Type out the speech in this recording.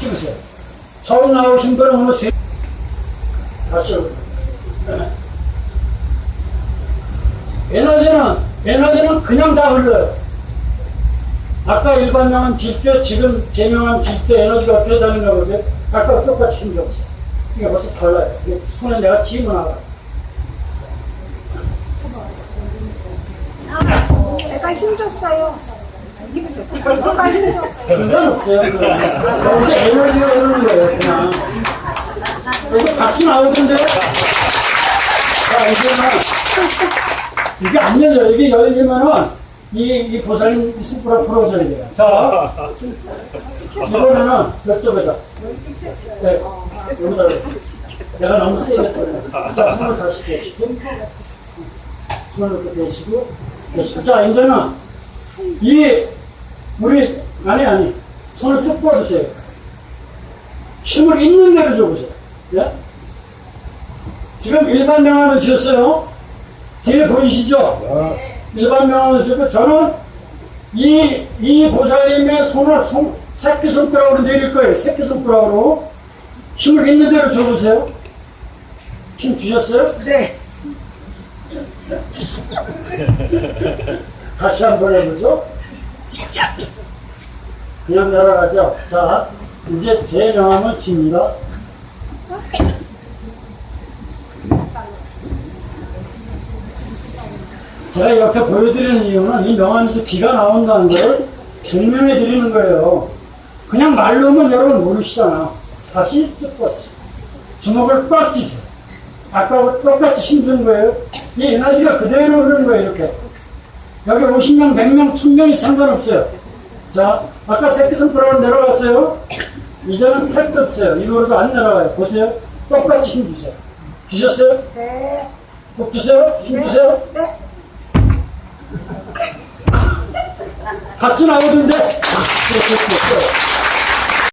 찍으세요. 서울 나오신 분은 오늘 세, 다시 오고. 에너지는, 에너지는 그냥 다 흘러요. 아까 일반 명은 질때, 지금 제명한 질때 에너지가 어떻게 다른가 보세요. 아까 똑같이 없어요. 이게 벌써 달라요. 이게 손에 내가 쥐면 알아. 제가 힘줬어요. 상관없어요. 여기서 에너지가 흐르는 거예요, 그냥. 여기 박수 나오던데? 자, 이제는, 이게 안 열려. 이게 열리면은, 이, 이 보살님 이 손가락 풀어줘야 돼요. 자, 이번에는 이쪽에다. 네, 여기다. 내가 너무 세게 했거든요. 자, 손을 다시 대시고, 손을 대시고, 대시고. 자, 이제는, 이, 우리, 아니, 아니. 손을 쭉 뻗으세요. 힘을 있는 대로 줘보세요. 예? 지금 일반 명함을 주셨어요. 뒤에 보이시죠? 일반 명함을 주고 저는 이, 이 보살님의 손을 손, 새끼손가락으로 내릴 거예요. 새끼손가락으로. 힘을 있는 대로 줘보세요. 힘 주셨어요? 네. 다시 한 번 해보죠. 그냥 내려가죠. 자, 이제 제 명함을 칩니다. 제가 이렇게 보여드리는 이유는 이 명함에서 비가 나온다는 걸 증명해 드리는 거예요. 그냥 말로는 여러분 모르시잖아. 다시 뜯고 주먹을 꽉 쥐세요. 아까 똑같이 힘든 거예요. 이 에너지가 그대로 흐르는 거예요, 이렇게. 여기 50명, 100명, 1000명이 상관없어요. 자, 아까 새끼 손가락으로 내려갔어요. 이제는 택도 없어요. 이거로도 안 내려가요. 보세요. 똑같이 힘 주세요. 주셨어요? 네. 꼭 주세요? 힘 주세요? 네. 같이 나오던데? 아, 그렇죠, 그렇죠.